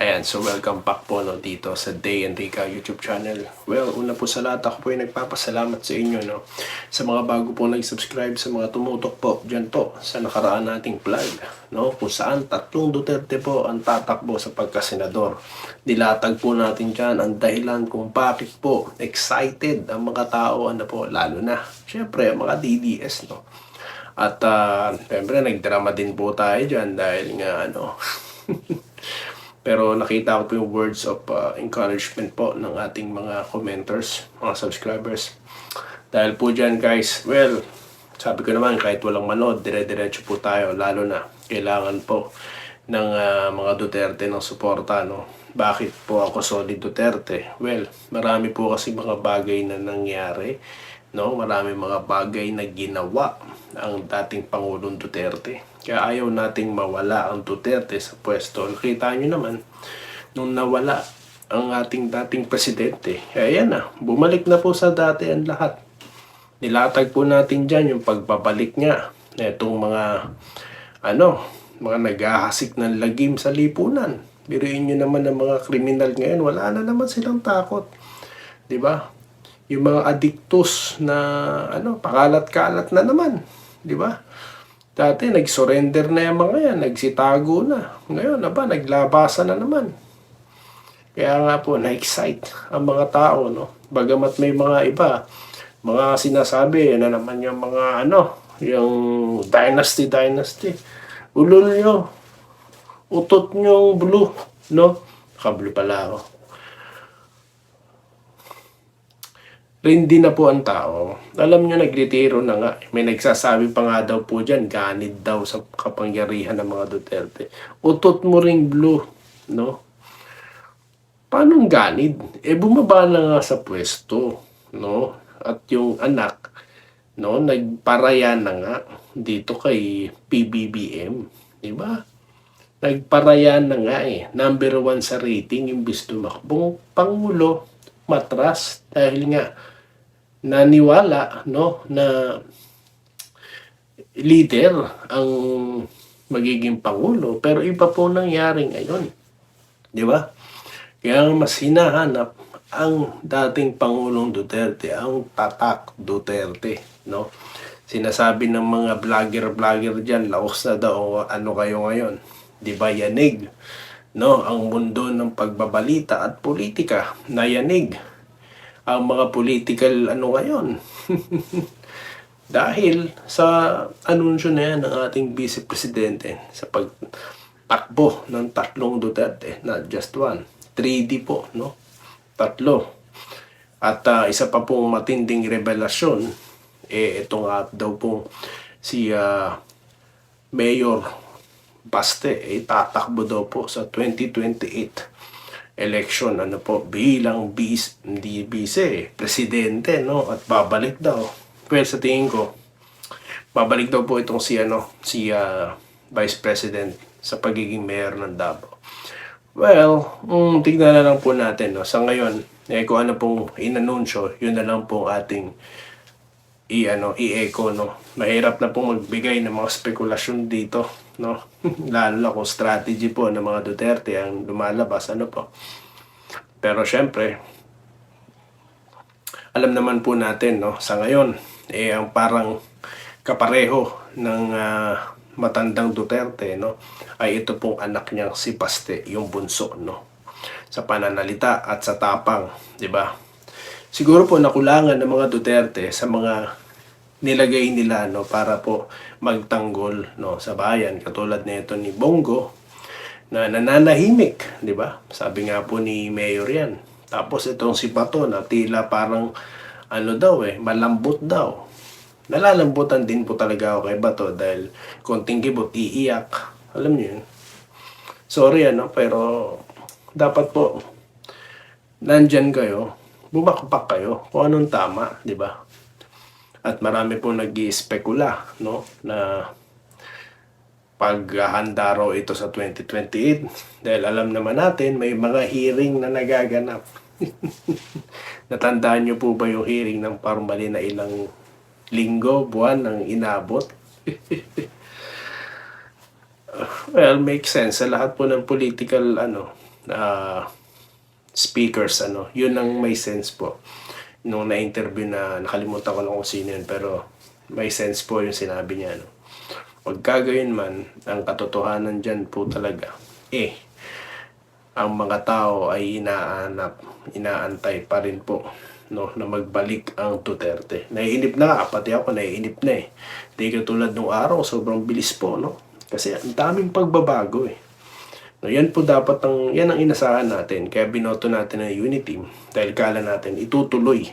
Ayan, so welcome back po no, dito sa Day and Rika YouTube channel. Well, una po sa lahat, ako po ay nagpapasalamat sa inyo no, sa mga bago po nag-subscribe, sa mga tumutok po dyan po sa nakaraan nating vlog. No, kung saan tatlong Duterte po ang tatakbo sa pagkasenador. Dilatag po natin dyan ang dahilan kung bakit po excited ang mga tao, ano po, lalo na, syempre, mga DDS, no. At, uh, syempre, nagdrama din po tayo dyan dahil nga, ano, Pero nakita ko po yung words of uh, encouragement po ng ating mga commenters, mga subscribers. Dahil po dyan guys, well, sabi ko naman kahit walang manood, dire-diretso po tayo. Lalo na kailangan po ng uh, mga Duterte ng suporta. No? Bakit po ako solid Duterte? Well, marami po kasi mga bagay na nangyari. No? Marami mga bagay na ginawa ang dating Pangulong Duterte. Kaya ayaw nating mawala ang Duterte sa pwesto. Nakita nyo naman, nung nawala ang ating dating presidente, ayan na, bumalik na po sa dati ang lahat. Nilatag po natin dyan yung pagbabalik niya. Itong mga, ano, mga naghahasik ng lagim sa lipunan. Biruin nyo naman ng mga kriminal ngayon, wala na naman silang takot. 'Di ba? Yung mga addictus na ano, pakalat-kalat na naman, 'di ba? Dati nag-surrender na yung mga yan, nagsitago na. Ngayon, aba, naglabasa na naman. Kaya nga po, na-excite ang mga tao, no? Bagamat may mga iba, mga sinasabi, na naman yung mga ano, yung dynasty, dynasty. Ulol nyo. Utot nyo blue, no? Kablo pala ako. Rindi na po ang tao. Alam nyo, nagretiro na nga. May nagsasabi pa nga daw po dyan, ganid daw sa kapangyarihan ng mga Duterte. Utot mo ring blue, no? Paano ganid? Eh, bumaba na nga sa pwesto, no? At yung anak, no, nagparaya na nga dito kay PBBM, di ba? Nagparaya na nga eh. Number one sa rating, imbis tumakbong Pangulo, matras dahil nga naniwala no na leader ang magiging pangulo. Pero iba po nangyari ngayon di ba? Kaya mas hinahanap ang dating pangulong Duterte ang tatak Duterte no? Sinasabi ng mga vlogger-vlogger diyan laos na daw ano kayo ngayon? Di ba yanig no? Ang mundo ng pagbabalita at politika nayanig ang mga political ano ngayon. Dahil sa anunsyo na yan ng ating vice presidente sa pagtakbo ng tatlong Duterte, not just one. 3D po, no? Tatlo. At uh, isa pa pong matinding revelasyon, eh ito nga daw pong si uh, Mayor Baste, eh tatakbo daw po sa 2028 election ano po bilang bis hindi bise presidente no? At babalik daw. Well sa tingin ko babalik daw po itong si ano si uh, vice president sa pagiging mayor ng Davao. Well um, tignan na lang po natin no? Sa ngayon eh kung ano pong inanunsyo yun na lang po ating i ano i-echo no? Mahirap na pong magbigay ng mga spekulasyon dito no? Lalo na kung strategy po ng mga Duterte ang lumalabas ano po? Pero syempre alam naman po natin no? Sa ngayon eh ang parang kapareho ng uh, matandang Duterte no? Ay ito pong anak niyang si Paste yung bunso no? Sa pananalita at sa tapang di ba? Siguro po nakulangan ng mga Duterte sa mga nilagay nila no para po magtanggol no sa bayan katulad nito ni Bongo na nananahimik, di ba? Sabi nga po ni Mayor yan. Tapos itong si Pato na tila parang ano daw eh, malambot daw. Nalalambutan din po talaga ako kay Bato dahil konting kibot iiyak. Alam niyo yun. Sorry ano, pero dapat po nandyan kayo, bumakpak kayo kung anong tama, di ba? At marami po nag-iispekula, no, na paghahanda raw ito sa 2028 dahil alam naman natin may mga hearing na nagaganap. Natandaan niyo po ba yung hearing ng parmali na ilang linggo, buwan ang inabot? well, makes sense sa lahat po ng political ano ah, speakers ano yun ang may sense po nung na-interview na nakalimutan ko lang kung sino yun pero may sense po yung sinabi niya no Huwag kagayon man, ang katotohanan dyan po talaga, eh, ang mga tao ay inaanap, inaantay pa rin po no, na magbalik ang Duterte. Naiinip na, pati ako naiinip na eh. Di katulad nung araw, sobrang bilis po, no? Kasi ang daming pagbabago eh. No, yan po dapat ang, yan ang inasahan natin. Kaya binoto natin ang unity dahil kala natin itutuloy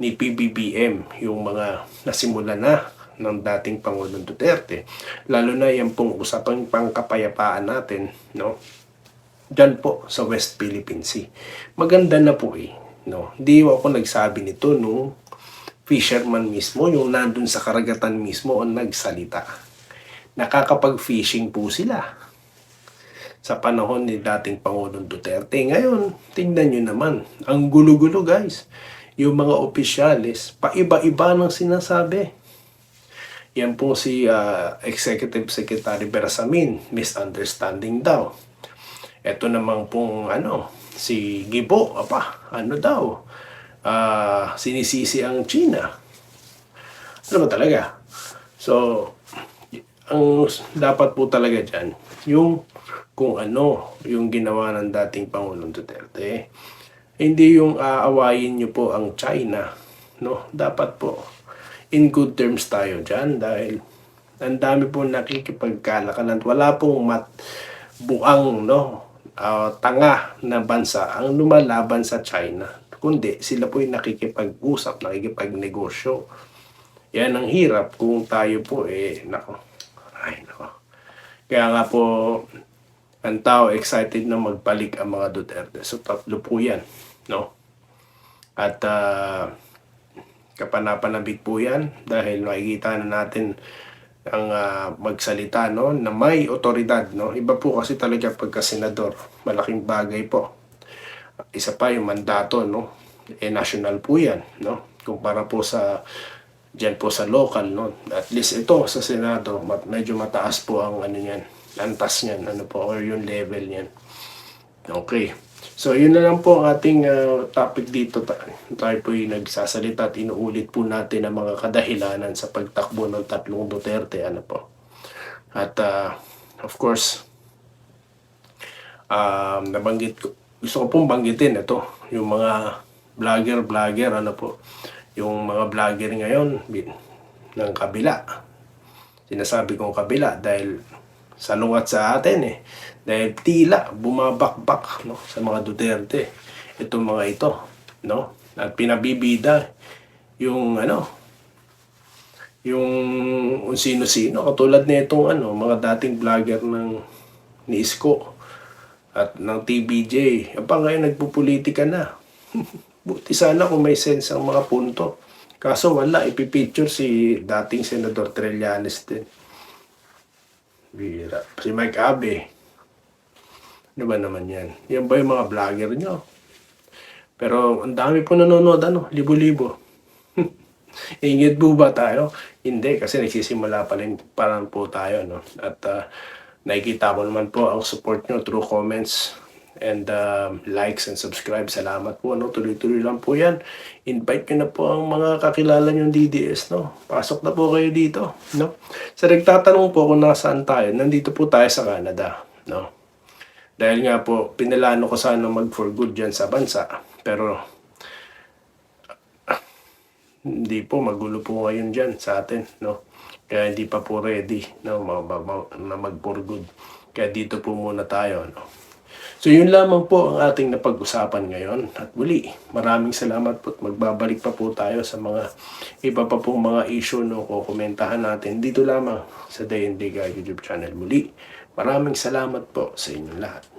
ni PBBM yung mga nasimula na ng dating Pangulong Duterte. Lalo na yan pong usapang pangkapayapaan natin, no? Diyan po sa West Philippine Sea. Maganda na po eh. No? Hindi ako nagsabi nito nung fisherman mismo, yung nandun sa karagatan mismo ang nagsalita. Nakakapag-fishing po sila sa panahon ni dating Pangulong Duterte. Ngayon, tingnan nyo naman, ang gulo-gulo guys. Yung mga opisyalis, paiba-iba ng sinasabi. Yan po si ah, Executive Secretary Berasamin, misunderstanding daw. Ito namang pong ano, si Gibo, apa, ano daw, ah, sinisisi ang China. Ano ba talaga? So, ang dapat po talaga dyan, yung kung ano yung ginawa ng dating Pangulong Duterte. Hindi yung aawayin nyo po ang China. No? Dapat po, in good terms tayo dyan dahil ang dami po nakikipagkalakalan. Wala pong mat buang no ah, tanga na bansa ang lumalaban sa China. Kundi sila po yung nakikipag-usap, nakikipagnegosyo. Yan ang hirap kung tayo po eh, nako, ay nako. Kaya nga po, ang tao excited na magbalik ang mga Duterte. So tatlo po yan, no? At ah, kapanapanabik po yan dahil makikita na natin ang ah, magsalita no? Na may otoridad no? Iba po kasi talaga pagka senador. Malaking bagay po. Isa pa yung mandato no? Eh national po yan no? Kumpara po sa diyan po sa local no at least ito sa senado mat- medyo mataas po ang ano niyan antas niyan ano po or yung level niyan Okay. So, yun na lang po ang ating ah, topic dito. Ta- tayo po yung nagsasalita at inuulit po natin ang mga kadahilanan sa pagtakbo ng tatlong Duterte. Ano po. At, ah, of course, um, nabanggit ko, gusto ko pong banggitin ito, yung mga vlogger, vlogger, ano po, yung mga vlogger ngayon ng kabila. Sinasabi kong kabila dahil salungat sa atin eh. Dahil tila bumabakbak no, sa mga Duterte. Itong mga ito. No? At pinabibida yung ano, yung sino-sino. Katulad nitong ano, mga dating vlogger ng ni Isko at ng TBJ. Yan pa ngayon nagpupolitika na. Buti sana kung may sense ang mga punto. Kaso wala, ipipicture si dating Senador Trillanes din. Bira. Si Mike Abe. Ano ba naman yan? Yan ba yung mga vlogger nyo? Pero ang dami po nanonood, ano? Libo-libo. Ingit po ba tayo? Hindi, kasi nagsisimula pa rin parang po tayo, no? At ah, nakikita ko naman po ang support nyo through comments and um, likes and subscribe. Salamat po, no? Tuloy-tuloy lang po yan. Invite nyo na po ang mga kakilala nyong DDS, no? Pasok na po kayo dito, no? Sa nagtatanong po kung nasaan tayo, nandito po tayo sa Canada, no? Dahil nga po, pinalano ko sana mag for good dyan sa bansa. Pero, hindi po, magulo po ngayon dyan sa atin, no? Kaya hindi pa po ready, no? Na mag for good. Kaya dito po muna tayo, no? So yun lamang po ang ating napag-usapan ngayon. At muli, maraming salamat po at magbabalik pa po tayo sa mga iba pa pong mga issue no kukomentahan natin dito lamang sa Day and Day Guy YouTube channel. Muli, maraming salamat po sa inyong lahat.